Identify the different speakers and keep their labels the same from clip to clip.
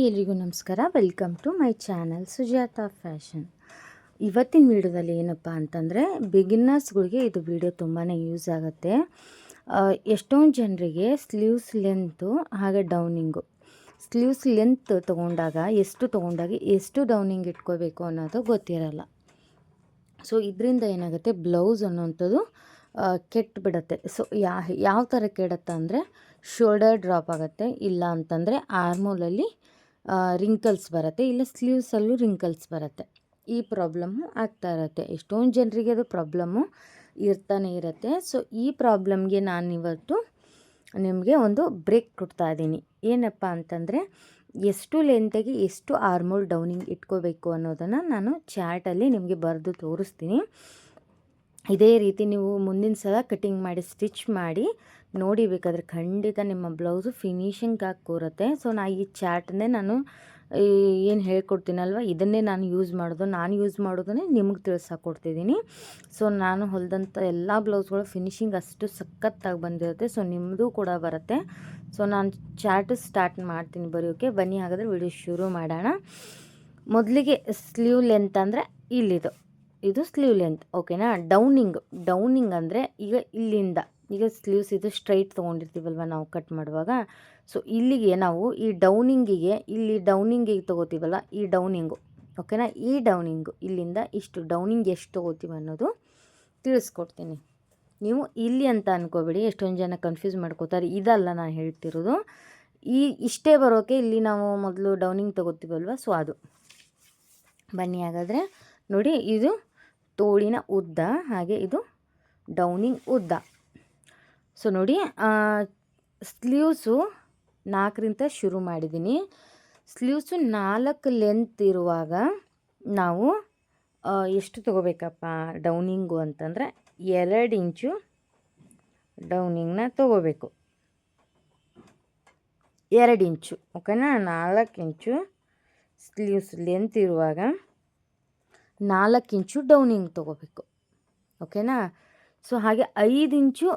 Speaker 1: Hi ಎಲ್ರಿಗೂ ನಮಸ್ಕಾರ. Welcome to my channel Sujata fashion ಇವತ್ತಿನ ವಿಡಿಯೋದಲ್ಲಿ ಏನಪ್ಪ ಅಂತಂದರೆ ಬಿಗಿನ್ನರ್ಸ್ಗಳಿಗೆ ಇದು ವಿಡಿಯೋ ತುಂಬಾ ಯೂಸ್ ಆಗುತ್ತೆ. ಎಷ್ಟೊಂದು ಜನರಿಗೆ ಸ್ಲೀವ್ಸ್ ಲೆಂತು ಹಾಗೆ ಡೌನಿಂಗು ಸ್ಲೀವ್ಸ್ ಲೆಂತ್ ತೊಗೊಂಡಾಗ, ಎಷ್ಟು ತೊಗೊಂಡಾಗ ಎಷ್ಟು ಡೌನಿಂಗ್ ಇಟ್ಕೋಬೇಕು ಅನ್ನೋದು ಗೊತ್ತಿರಲ್ಲ. ಸೊ ಇದರಿಂದ ಏನಾಗುತ್ತೆ ಬ್ಲೌಸ್ ಅನ್ನೋಂಥದ್ದು ಕೆಟ್ಟು ಬಿಡುತ್ತೆ ಸೊ ಯಾವ ಥರ ಕೆಡುತ್ತೆ ಅಂದರೆ ಶೋಲ್ಡರ್ ಡ್ರಾಪ್ ಆಗುತ್ತೆ, ಇಲ್ಲ ಅಂತಂದರೆ ಆರ್ಮೋಲಲ್ಲಿ ರಿಂಕಲ್ಸ್ ಬರುತ್ತೆ, ಇಲ್ಲ ಸ್ಲೀವ್ಸಲ್ಲೂ ರಿಂಕಲ್ಸ್ ಬರುತ್ತೆ. ಈ ಪ್ರಾಬ್ಲಮ್ಮು ಆಗ್ತಾ ಇರುತ್ತೆ. ಎಷ್ಟೊಂದು ಜನರಿಗೆ ಅದು ಪ್ರಾಬ್ಲಮ್ಮು ಇರ್ತಾನೆ ಇರುತ್ತೆ. ಸೊ ಈ ಪ್ರಾಬ್ಲಮ್ಗೆ ನಾನು ಇವತ್ತು ನಿಮಗೆ ಒಂದು ಬ್ರೇಕ್ ಕೊಡ್ತಾ ಇದ್ದೀನಿ. ಏನಪ್ಪ ಅಂತಂದರೆ, ಎಷ್ಟು ಲೆಂತಾಗಿ ಎಷ್ಟು ಆರ್ಮೋಲ್ ಡೌನಿಂಗ್ ಇಟ್ಕೋಬೇಕು ಅನ್ನೋದನ್ನು ನಾನು ಚಾರ್ಟಲ್ಲಿ ನಿಮಗೆ ಬರೆದು ತೋರಿಸ್ತೀನಿ. ಇದೇ ರೀತಿ ನೀವು ಮುಂದಿನ ಸಲ ಕಟಿಂಗ್ ಮಾಡಿ ಸ್ಟಿಚ್ ಮಾಡಿ ನೋಡಿ ಬೇಕಾದರೆ ಖಂಡಿತ ನಿಮ್ಮ ಬ್ಲೌಸು ಫಿನಿಶಿಂಗ್ ಆಗಿ ಕೂರುತ್ತೆ. ಸೊ, ನಾ ಈ ಚಾಟ್ನೇ ನಾನು ಏನು ಹೇಳ್ಕೊಡ್ತೀನಲ್ವ? ಇದನ್ನೇ ನಾನು ಯೂಸ್ ಮಾಡೋದು. ನಾನು ಯೂಸ್ ಮಾಡೋದನ್ನೇ ನಿಮಗೆ ತಿಳಿಸಾಕೊಡ್ತಿದ್ದೀನಿ ಸೊ, ನಾನು ಹೊಲ್ದಂಥ ಎಲ್ಲ ಬ್ಲೌಸ್ಗಳು ಫಿನಿಶಿಂಗ್ ಅಷ್ಟು ಸಖತ್ತಾಗಿ ಬಂದಿರುತ್ತೆ. ಸೊ ನಿಮ್ಮದು ಕೂಡ ಬರುತ್ತೆ. ಸೊ, ನಾನು ಚಾರ್ಟ್ ಸ್ಟಾರ್ಟ್ ಮಾಡ್ತೀನಿ ಬರೆಯೋಕ್ಕೆ ಬನ್ನಿ ಹಾಗಾದರೆ ವಿಡಿಯೋ ಶುರು ಮಾಡೋಣ. ಮೊದಲಿಗೆ ಸ್ಲೀವ್ ಲೆಂತ್ ಅಂದರೆ ಇಲ್ಲಿದು. ಇದು ಸ್ಲೀವ್ ಲೆಂತ್, ಓಕೆನಾ? ಡೌನಿಂಗ್. ಡೌನಿಂಗ್ ಅಂದರೆ ಈಗ ಇಲ್ಲಿಂದ. ಈಗ ಸ್ಲೀವ್ಸ್ ಇದು ಸ್ಟ್ರೈಟ್ ತೊಗೊಂಡಿರ್ತೀವಲ್ವ ನಾವು ಕಟ್ ಮಾಡುವಾಗ? ಸೊ ಇಲ್ಲಿಗೆ ನಾವು ಈ ಡೌನಿಂಗಿಗೆ ಇಲ್ಲಿ ಡೌನಿಂಗಿಗೆ ತೊಗೋತೀವಲ್ಲ, ಈ ಡೌನಿಂಗು ಓಕೆನಾ ಈ ಡೌನಿಂಗು ಇಲ್ಲಿಂದ ಇಷ್ಟು ಡೌನಿಂಗ್ ಎಷ್ಟು ತೊಗೋತೀವಿ ಅನ್ನೋದು ತಿಳಿಸ್ಕೊಡ್ತೀನಿ. ನೀವು ಇಲ್ಲಿ ಅಂತ ಅನ್ಕೋಬೇಡಿ, ಎಷ್ಟೊಂದು ಜನ ಕನ್ಫ್ಯೂಸ್ ಮಾಡ್ಕೋತಾರೆ, ಇದಲ್ಲ ನಾನು ಹೇಳ್ತಿರೋದು. ಈ ಇಷ್ಟೇ ಬರೋಕ್ಕೆ ಇಲ್ಲಿ ನಾವು ಮೊದಲು ಡೌನಿಂಗ್ ತೊಗೋತೀವಲ್ವ? ಸೊ ಅದು. ಬನ್ನಿ ಹಾಗಾದರೆ. ನೋಡಿ, ಇದು ತೋಳಿನ ಉದ್ದ, ಹಾಗೆ ಇದು ಡೌನಿಂಗ್ ಉದ್ದ. ಸೊ ನೋಡಿ ಸ್ಲೀವ್ಸು ನಾಲ್ಕರಿಂದ ಶುರು ಮಾಡಿದ್ದೀನಿ. ಸ್ಲೀವ್ಸು ನಾಲ್ಕು ಲೆಂತ್ ಇರುವಾಗ ನಾವು ಎಷ್ಟು ತೊಗೋಬೇಕಪ್ಪ ಡೌನಿಂಗು ಅಂತಂದರೆ ಎರಡು ಇಂಚು ಡೌನಿಂಗ್ನ ತೊಗೋಬೇಕು. ಎರಡು ಇಂಚು, ಓಕೆನಾ? ನಾಲ್ಕು ಇಂಚು ಸ್ಲೀವ್ಸ್ ಲೆಂತ್ ಇರುವಾಗ ನಾಲ್ಕು ಇಂಚು ಡೌನಿಂಗ್ ತೊಗೋಬೇಕು, ಓಕೆನಾ? ಸೊ ಹಾಗೆ ಐದು ಇಂಚು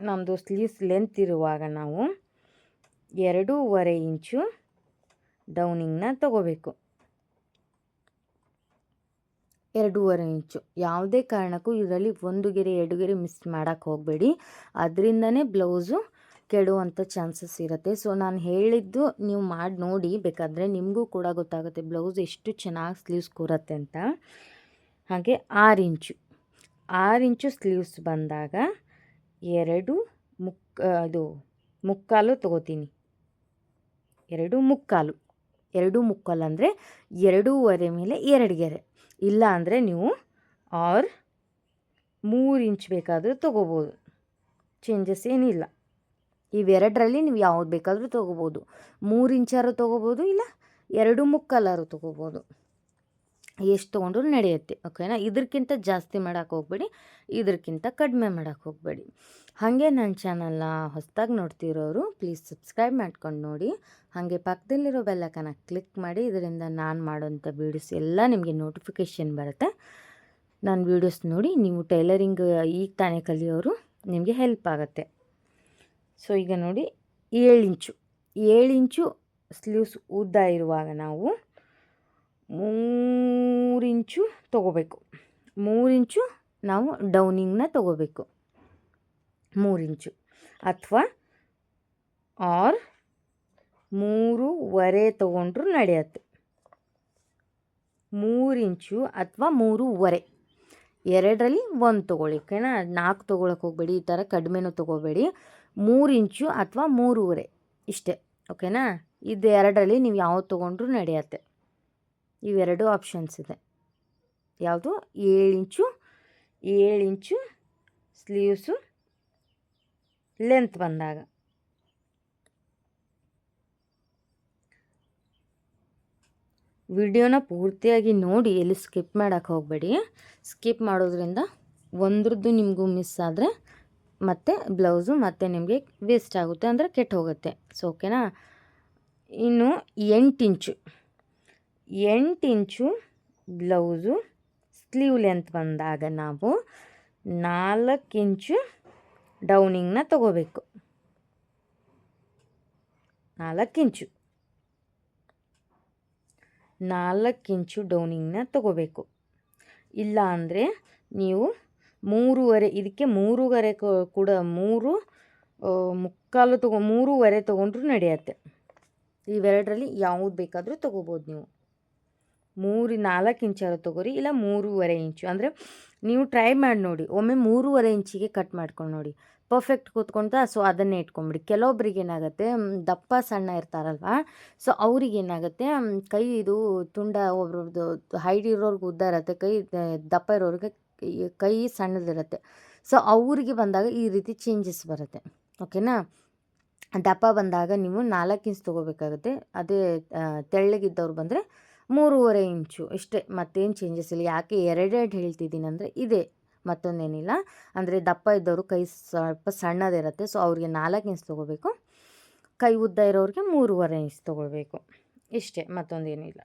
Speaker 1: ನಮ್ಮದು ಸ್ಲೀವ್ಸ್ ಲೆಂತ್ ಇರುವಾಗ ನಾವು ಎರಡೂವರೆ ಇಂಚು ಡೌನಿಂಗ್ನ ತಗೋಬೇಕು. ಎರಡೂವರೆ ಇಂಚು. ಯಾವುದೇ ಕಾರಣಕ್ಕೂ ಇದರಲ್ಲಿ ಒಂದು ಗೆರೆ, ಎರಡು ಗೆರೆ ಮಿಸ್ ಮಾಡೋಕ್ಕೆ ಹೋಗಬೇಡಿ. ಅದರಿಂದನೇ ಬ್ಲೌಸು ಕೆಡುವಂಥ ಚಾನ್ಸಸ್ ಇರುತ್ತೆ. ಸೊ ನಾನು ಹೇಳಿದ್ದು ನೀವು ಮಾಡಿ ನೋಡಿ. ಬೇಕಾದರೆ ನಿಮಗೂ ಕೂಡ ಗೊತ್ತಾಗುತ್ತೆ ಬ್ಲೌಸ್ ಎಷ್ಟು ಚೆನ್ನಾಗಿ ಸ್ಲೀವ್ಸ್ ಕೂರುತ್ತೆ ಅಂತ. ಹಾಗೆ ಆರು ಇಂಚು. ಆರು ಇಂಚು ಸ್ಲೀವ್ಸ್ ಬಂದಾಗ ಎರಡು ಮುಕ್ ಅದು ಮುಕ್ಕಾಲು ತಗೋತೀನಿ. ಎರಡು ಮುಕ್ಕಾಲು. ಎರಡು ಮುಕ್ಕಾಲು ಅಂದರೆ ಎರಡೂವರೆ ಮೇಲೆ ಎರಡು ಗೆರೆ. ಇಲ್ಲ ಅಂದರೆ ನೀವು ಆರ್ ಮೂರು ಇಂಚ್ ಬೇಕಾದರೂ ತೊಗೋಬೋದು. ಚೇಂಜಸ್ ಏನಿಲ್ಲ. ಇವೆರಡರಲ್ಲಿ ನೀವು ಯಾವ್ದು ಬೇಕಾದರೂ ತೊಗೋಬೋದು. ಮೂರು ಇಂಚಾರು ತೊಗೋಬೋದು ಇಲ್ಲ ಎರಡು ಮುಕ್ಕಾಲಾರು ತೊಗೋಬೋದು. ಎಷ್ಟು ತೊಗೊಂಡ್ರು ನಡೆಯುತ್ತೆ ಓಕೆನಾ ಇದಕ್ಕಿಂತ ಜಾಸ್ತಿ ಮಾಡೋಕ್ಕೆ ಹೋಗಬೇಡಿ ಇದಕ್ಕಿಂತ ಕಡಿಮೆ ಮಾಡೋಕ್ಕೆ ಹೋಗಬೇಡಿ. ಹಾಗೆ ನನ್ನ ಚಾನಲ್ನ ಹೊಸದಾಗಿ ನೋಡ್ತಿರೋರು ಪ್ಲೀಸ್ ಸಬ್ಸ್ಕ್ರೈಬ್ ಮಾಡ್ಕೊಂಡು ನೋಡಿ. ಹಾಗೆ ಪಕ್ಕದಲ್ಲಿರೋ ಬೆಲ್ಲಕನ ಕ್ಲಿಕ್ ಮಾಡಿ, ಇದರಿಂದ ನಾನು ಮಾಡೋಂಥ ವೀಡಿಯೋಸ್ ಎಲ್ಲ ನಿಮಗೆ ನೋಟಿಫಿಕೇಷನ್ ಬರುತ್ತೆ. ನನ್ನ ವೀಡಿಯೋಸ್ ನೋಡಿ, ನೀವು ಟೈಲರಿಂಗ್ ಈಗ ತಾನೇ ಕಲಿಯೋರು, ನಿಮಗೆ ಹೆಲ್ಪ್ ಆಗುತ್ತೆ. ಸೊ ಈಗ ನೋಡಿ, ಏಳು ಇಂಚು ಏಳು ಇಂಚು ಸ್ಲೀವ್ಸ್ ಉದ್ದ ಇರುವಾಗ ನಾವು ಮೂರು ಇಂಚು ತೊಗೋಬೇಕು. ಮೂರು ಇಂಚು ನಾವು ಡೌನಿಂಗ್ನ ತೊಗೋಬೇಕು. ಮೂರು ಇಂಚು ಅಥವಾ ಆರ್ ಮೂರುವರೆ ತೊಗೊಂಡ್ರು ನಡೆಯುತ್ತೆ. ಮೂರು ಇಂಚು ಅಥವಾ ಮೂರುವರೆ. ಎರಡರಲ್ಲಿ ಒಂದು ತೊಗೊಳ್ಳಿ, ಓಕೆನಾ? ನಾಲ್ಕು ತೊಗೊಳಕ್ಕೆ ಹೋಗಬೇಡಿ, ಈ ಥರ ಕಡಿಮೆನೂ ತೊಗೋಬೇಡಿ. ಮೂರು ಇಂಚು ಅಥವಾ ಮೂರುವರೆ, ಇಷ್ಟೇ, ಓಕೆನಾ? ಇದು ಎರಡರಲ್ಲಿ ನೀವು ಯಾವ್ದು ತೊಗೊಂಡ್ರೂ ನಡೆಯುತ್ತೆ. ಇವೆರಡು ಆಪ್ಷನ್ಸ್ ಇದೆ. ಯಾವುದು? ಏಳು ಇಂಚು ಏಳು ಇಂಚು ಸ್ಲೀವ್ಸು ಲೆಂತ್ ಬಂದಾಗ. ವಿಡಿಯೋನ ಪೂರ್ತಿಯಾಗಿ ನೋಡಿ, ಎಲ್ಲಿ ಸ್ಕಿಪ್ ಮಾಡೋಕ್ಕೆ ಹೋಗಬೇಡಿ. ಸ್ಕಿಪ್ ಮಾಡೋದ್ರಿಂದ ಒಂದ್ರದ್ದು ನಿಮಗೂ ಮಿಸ್ ಆದರೆ ಮತ್ತು ಬ್ಲೌಸು ಮತ್ತೆ ನಿಮಗೆ ವೇಸ್ಟ್ ಆಗುತ್ತೆ ಅಂದರೆ ಕೆಟ್ಟು ಹೋಗುತ್ತೆ. ಸೊ ಓಕೆನಾ ಇನ್ನು ಎಂಟು ಇಂಚು. ಎಂಟು ಇಂಚು ಬ್ಲೌಸು ಸ್ಲೀವ್ ಲೆಂತ್ ಬಂದಾಗ ನಾವು ನಾಲ್ಕು ಇಂಚು ಡೌನಿಂಗ್ನ ತಗೋಬೇಕು. ನಾಲ್ಕು ಇಂಚು. ನಾಲ್ಕು ಇಂಚು ಡೌನಿಂಗ್ನ ತಗೋಬೇಕು. ಇಲ್ಲ ಅಂದರೆ ನೀವು ಮೂರುವರೆ, ಇದಕ್ಕೆ ಮೂರುವರೆ ಕೂಡ ಮೂರು ಮುಕ್ಕಾಲು ತಗೊ, ಮೂರುವರೆ ತೊಗೊಂಡ್ರೂ ನಡೆಯುತ್ತೆ. ಇವೆರಡರಲ್ಲಿ ಯಾವುದು ಬೇಕಾದರೂ ತೊಗೋಬೋದು ನೀವು. ಮೂರು ನಾಲ್ಕು ಇಂಚಾರು ತೊಗೋರಿ, ಇಲ್ಲ ಮೂರುವರೆ ಇಂಚು. ಅಂದರೆ ನೀವು ಟ್ರೈ ಮಾಡಿ ನೋಡಿ, ಒಮ್ಮೆ ಮೂರುವರೆ ಇಂಚಿಗೆ ಕಟ್ ಮಾಡ್ಕೊಂಡು ನೋಡಿ. ಪರ್ಫೆಕ್ಟ್ ಕೂತ್ಕೊಂತ ಸೊ ಅದನ್ನೇ ಇಟ್ಕೊಂಬಿಡಿ. ಕೆಲವೊಬ್ರಿಗೆ ಏನಾಗುತ್ತೆ ದಪ್ಪ ಸಣ್ಣ ಇರ್ತಾರಲ್ವ ಸೊ ಅವ್ರಿಗೆ ಏನಾಗುತ್ತೆ ಕೈ ಇದು ತುಂಡ ಒಬ್ರದ್ದು ಹೈಟ್ ಇರೋರ್ಗೆ ಉದ್ದ ಇರುತ್ತೆ, ಕೈ ದಪ್ಪ ಇರೋರಿಗೆ ಕೈ- ಸಣ್ಣದಿರುತ್ತೆ ಸೊ ಅವ್ರಿಗೆ ಬಂದಾಗ ಈ ರೀತಿ ಚೇಂಜಸ್ ಬರುತ್ತೆ. ಓಕೆನಾ ದಪ್ಪ ಬಂದಾಗ ನೀವು ನಾಲ್ಕು ಇಂಚ್ ತೊಗೋಬೇಕಾಗುತ್ತೆ. ಅದೇ ತೆಳ್ಳಗಿದ್ದವ್ರು ಬಂದರೆ ಮೂರುವರೆ ಇಂಚು. ಇಷ್ಟೇ, ಮತ್ತೇನು ಚೇಂಜಸ್ ಇಲ್ಲ. ಯಾಕೆ ಎರಡೆರಡು ಹೇಳ್ತಿದ್ದೀನಿ ಅಂದರೆ ಇದೆ, ಮತ್ತೊಂದೇನಿಲ್ಲ. ಅಂದರೆ ದಪ್ಪ ಇದ್ದವರು ಕೈ ಸ್ವಲ್ಪ ಸಣ್ಣದಿರುತ್ತೆ ಸೊ ಅವ್ರಿಗೆ ನಾಲ್ಕು ಇಂಚ್ ತೊಗೋಬೇಕು. ಕೈ ಉದ್ದ ಇರೋರಿಗೆ ಮೂರುವರೆ ಇಂಚ್ ತೊಗೊಳ್ಬೇಕು. ಇಷ್ಟೇ, ಮತ್ತೊಂದೇನಿಲ್ಲ.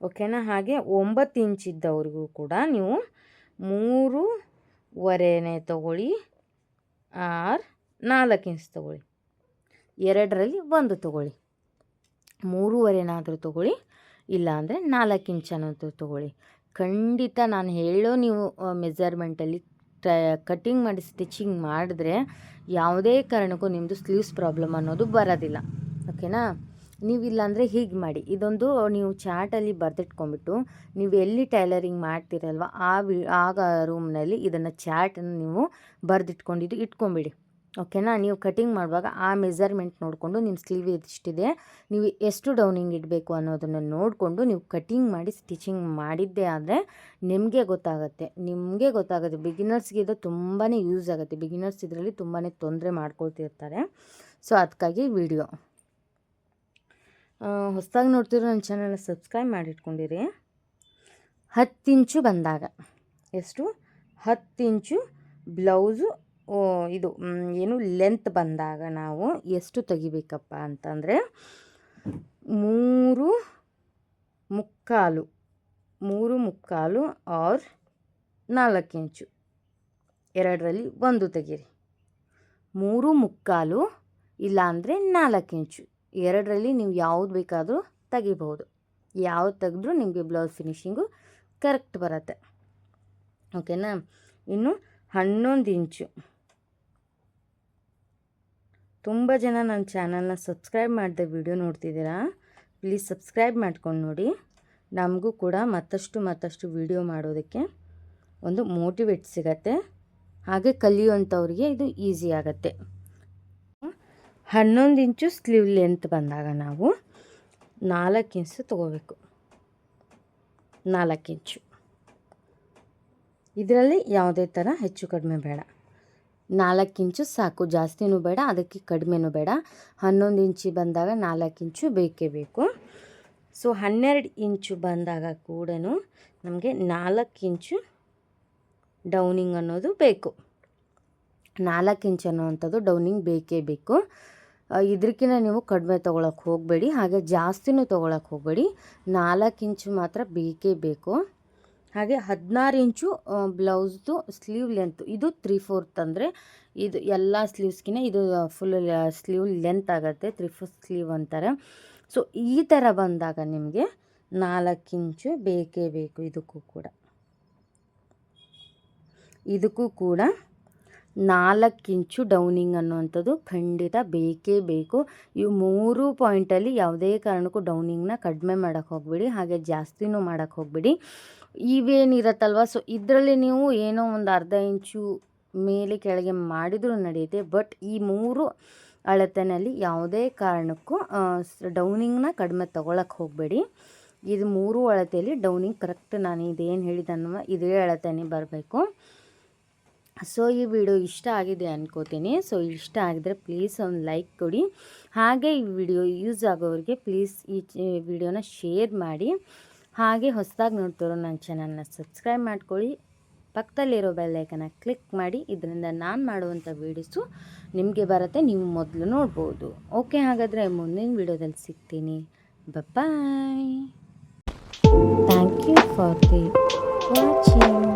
Speaker 1: ಓಕೆನಾ? ಹಾಗೆ ಒಂಬತ್ತು ಇಂಚ್ ಇದ್ದವ್ರಿಗೂ ಕೂಡ ನೀವು ಮೂರುವರೆನೇ ತೊಗೊಳ್ಳಿ, ಆರ್ ನಾಲ್ಕು ಇಂಚ್ ತೊಗೊಳ್ಳಿ. ಎರಡರಲ್ಲಿ ಒಂದು ತೊಗೊಳ್ಳಿ. ಮೂರುವರೆನಾದರೂ ತೊಗೊಳ್ಳಿ. ಇಲ್ಲಾಂದರೆ ನಾಲ್ಕು ಇಂಚನಾದರೂ ತೊಗೊಳ್ಳಿ. ಖಂಡಿತ ನಾನು ಹೇಳೋ ನೀವು ಮೆಜರ್ಮೆಂಟಲ್ಲಿ ಟ ಕಟ್ಟಿಂಗ್ ಮಾಡಿ ಸ್ಟಿಚಿಂಗ್ ಮಾಡಿದ್ರೆ ಯಾವುದೇ ಕಾರಣಕ್ಕೂ ನಿಮ್ಮದು ಸ್ಲೀವ್ಸ್ ಪ್ರಾಬ್ಲಮ್ ಅನ್ನೋದು ಬರೋದಿಲ್ಲ. ಓಕೆನಾ ನೀವು ಇಲ್ಲಾಂದರೆ ಹೀಗೆ ಮಾಡಿ. ಇದೊಂದು ನೀವು ಚಾರ್ಟಲ್ಲಿ ಬರೆದಿಟ್ಕೊಂಬಿಟ್ಟು ನೀವು ಎಲ್ಲಿ ಟೈಲರಿಂಗ್ ಮಾಡ್ತೀರಲ್ವ, ಆ ವಿ, ಆಗ ರೂಮ್ನಲ್ಲಿ ಇದನ್ನು ಚಾರ್ಟನ್ನು ನೀವು ಬರೆದಿಟ್ಕೊಂಡಿದ್ದು ಇಟ್ಕೊಂಬಿಡಿ ಓಕೆನಾ? ನೀವು ಕಟಿಂಗ್ ಮಾಡುವಾಗ ಆ ಮೆಸರ್ಮೆಂಟ್ ನೋಡಿಕೊಂಡು ನಿಮ್ಮ ಸ್ಲೀವ್ ಎಷ್ಟಿದೆ, ನೀವು ಎಷ್ಟು ಡೌನಿಂಗ್ ಇಡಬೇಕು ಅನ್ನೋದನ್ನು ನೋಡಿಕೊಂಡು ನೀವು ಕಟಿಂಗ್ ಮಾಡಿ, ಸ್ಟಿಚಿಂಗ್ ಮಾಡಿದ್ದೇ ಆದರೆ ನಿಮಗೆ ಗೊತ್ತಾಗುತ್ತೆ. ನಿಮಗೆ ಗೊತ್ತಾಗುತ್ತೆ. ಬಿಗಿನರ್ಸ್ಗೆ ಇದು ತುಂಬಾ ಯೂಸ್ ಆಗುತ್ತೆ. ಬಿಗಿನರ್ಸ್ ಇದರಲ್ಲಿ ತುಂಬಾ ತೊಂದರೆ ಮಾಡ್ಕೊಳ್ತಿರ್ತಾರೆ. ಸೊ ಅದಕ್ಕಾಗಿ ವಿಡಿಯೋ. ಹೊಸದಾಗಿ ನೋಡ್ತಿರೋ ನನ್ನ ಚಾನಲ್ನ ಸಬ್ಸ್ಕ್ರೈಬ್ ಮಾಡಿಟ್ಕೊಂಡಿರಿ. ಹತ್ತು ಇಂಚು ಬಂದಾಗ. ಎಷ್ಟು? ಹತ್ತು ಇಂಚು ಬ್ಲೌಸು ಇದು ಏನು ಲೆಂತ್ ಬಂದಾಗ ನಾವು ಎಷ್ಟು ತೆಗಿಬೇಕಪ್ಪ ಅಂತಂದರೆ ಮೂರು ಮುಕ್ಕಾಲು ಮೂರು ಮುಕ್ಕಾಲು ಆರ್ ನಾಲ್ಕು ಇಂಚು. ಎರಡರಲ್ಲಿ ಒಂದು ತೆಗೀರಿ. ಮೂರು ಮುಕ್ಕಾಲು ಇಲ್ಲಾಂದರೆ ನಾಲ್ಕು ಇಂಚು. ಎರಡರಲ್ಲಿ ನೀವು ಯಾವ್ದು ಬೇಕಾದರೂ ತೆಗಿಬೋದು ಯಾವ್ದು ತೆಗೆದ್ರೂ ನಿಮಗೆ ಬ್ಲೌಸ್ ಫಿನಿಶಿಂಗು ಕರೆಕ್ಟ್ ಬರುತ್ತೆ. ಓಕೆನಾ ಇನ್ನು ಹನ್ನೊಂದು ಇಂಚು. ತುಂಬ ಜನ ನನ್ನ ಚಾನಲ್ನ ಸಬ್ಸ್ಕ್ರೈಬ್ ಮಾಡಿದೆ ವಿಡಿಯೋ ನೋಡ್ತಿದ್ದೀರಾ? ಪ್ಲೀಸ್ ಸಬ್ಸ್ಕ್ರೈಬ್ ಮಾಡ್ಕೊಂಡು ನೋಡಿ. ನಮಗೂ ಕೂಡ ಮತ್ತಷ್ಟು ಮತ್ತಷ್ಟು ವಿಡಿಯೋ ಮಾಡೋದಕ್ಕೆ ಒಂದು ಮೋಟಿವೇಟ್ ಸಿಗತ್ತೆ. ಹಾಗೆ ಕಲಿಯುವಂಥವ್ರಿಗೆ ಇದು ಈಸಿ ಆಗುತ್ತೆ. ಹನ್ನೊಂದು ಇಂಚು ಸ್ಲೀವ್ ಲೆಂತ್ ಬಂದಾಗ ನಾವು ನಾಲ್ಕು ಇಂಚು ತೊಗೋಬೇಕು. ನಾಲ್ಕು ಇಂಚು. ಇದರಲ್ಲಿ ಯಾವುದೇ ಥರ ಹೆಚ್ಚು ಕಡಿಮೆ ಬೇಡ. ನಾಲ್ಕು ಇಂಚು ಸಾಕು. ಜಾಸ್ತಿನೂ ಬೇಡ, ಅದಕ್ಕೆ ಕಡಿಮೆನೂ ಬೇಡ. ಹನ್ನೊಂದು ಇಂಚು ಬಂದಾಗ ನಾಲ್ಕು ಇಂಚು ಬೇಕೇ ಬೇಕು. ಸೊ, ಹನ್ನೆರಡು ಇಂಚು ಬಂದಾಗ ಕೂಡ ನಮಗೆ ನಾಲ್ಕು ಇಂಚು ಡೌನಿಂಗ್ ಅನ್ನೋದು ಬೇಕು. ನಾಲ್ಕು ಇಂಚು ಅನ್ನುವಂಥದ್ದು ಡೌನಿಂಗ್ ಬೇಕೇ ಬೇಕು. ಇದಕ್ಕಿಂತ ನೀವು ಕಡಿಮೆ ತೊಗೊಳಕ್ಕೆ ಹೋಗಬೇಡಿ. ಹಾಗೆ ಜಾಸ್ತಿನೂ ತೊಗೊಳಕ್ಕೆ ಹೋಗಬೇಡಿ. ನಾಲ್ಕು ಇಂಚು ಮಾತ್ರ ಬೇಕೇ ಬೇಕು. ಹಾಗೆ ಹದಿನಾರು ಇಂಚು ಬ್ಲೌಸ್ದು ಸ್ಲೀವ್ ಲೆಂತ್. ಇದು ತ್ರೀ ಫೋರ್ತ್ ಅಂದರೆ ಇದು ಎಲ್ಲ ಸ್ಲೀವ್ಸ್ಗಿನ ಇದು ಫುಲ್ ಸ್ಲೀವ್ ಲೆಂತ್ ಆಗುತ್ತೆ ತ್ರೀ ಫೋರ್ತ್ ಸ್ಲೀವ್ ಅಂತಾರೆ. ಸೊ ಈ ಥರ ಬಂದಾಗ ನಿಮಗೆ ನಾಲ್ಕು ಇಂಚು ಬೇಕೇ ಬೇಕು ಇದಕ್ಕೂ ಕೂಡ. ಇದಕ್ಕೂ ಕೂಡ ನಾಲ್ಕು ಇಂಚು ಡೌನಿಂಗ್ ಅನ್ನುವಂಥದ್ದು ಖಂಡಿತ ಬೇಕೇ ಬೇಕು. ಇವು ಮೂರು ಪಾಯಿಂಟಲ್ಲಿ ಯಾವುದೇ ಕಾರಣಕ್ಕೂ ಡೌನಿಂಗ್ನ ಕಡಿಮೆ ಮಾಡೋಕ್ಕೆ ಹೋಗಬೇಡಿ, ಹಾಗೆ ಜಾಸ್ತಿನೂ ಮಾಡೋಕ್ಕೆ ಹೋಗ್ಬೇಡಿ. ಇವೇನಿರತ್ತಲ್ವ? ಸೊ ಇದರಲ್ಲಿ ನೀವು ಏನೋ ಒಂದು ಅರ್ಧ ಇಂಚು ಮೇಲೆ ಕೆಳಗೆ ಮಾಡಿದರೂ ನಡೆಯುತ್ತೆ. ಬಟ್ ಈ ಮೂರು ಅಳತೆನಲ್ಲಿ ಯಾವುದೇ ಕಾರಣಕ್ಕೂ ಡೌನಿಂಗ್ನ ಕಡಿಮೆ ತೊಗೊಳಕ್ಕೆ ಹೋಗಬೇಡಿ. ಇದು ಮೂರು ಅಳತೆಯಲ್ಲಿ ಡೌನಿಂಗ್ ಕರೆಕ್ಟ್ ನಾನು ಇದೇನು ಹೇಳಿದನ್ನು ಇದೇ ಅಳತೆನೇ ಬರಬೇಕು. ಸೊ ಈ ವಿಡಿಯೋ ಇಷ್ಟ ಆಗಿದೆ ಅನ್ಕೋತೀನಿ. ಸೊ ಇಷ್ಟ ಆಗಿದ್ರೆ ಪ್ಲೀಸ್ ಒಂದು ಲೈಕ್ ಕೊಡಿ. ಹಾಗೆ ಈ ವಿಡಿಯೋ ಯೂಸ್ ಆಗೋರಿಗೆ ಪ್ಲೀಸ್ ಈ ವಿಡಿಯೋನ ಶೇರ್ ಮಾಡಿ. ಹಾಗೆ ಹೊಸದಾಗಿ ನೋಡ್ತಿರೋ ನನ್ನ ಚಾನಲ್ನ ಸಬ್ಸ್ಕ್ರೈಬ್ ಮಾಡ್ಕೊಳ್ಳಿ. ಪಕ್ಕದಲ್ಲಿರೋ ಬೆಲ್ಲೈಕನ್ನ ಕ್ಲಿಕ್ ಮಾಡಿ. ಇದರಿಂದ ನಾನು ಮಾಡುವಂಥ ವೀಡಿಯೋಸು ನಿಮಗೆ ಬರುತ್ತೆ, ನೀವು ಮೊದಲು ನೋಡ್ಬೋದು. ಓಕೆ, ಹಾಗಾದರೆ ಮುಂದಿನ ವಿಡಿಯೋದಲ್ಲಿ ಸಿಗ್ತೀನಿ. Bye thank you for the watching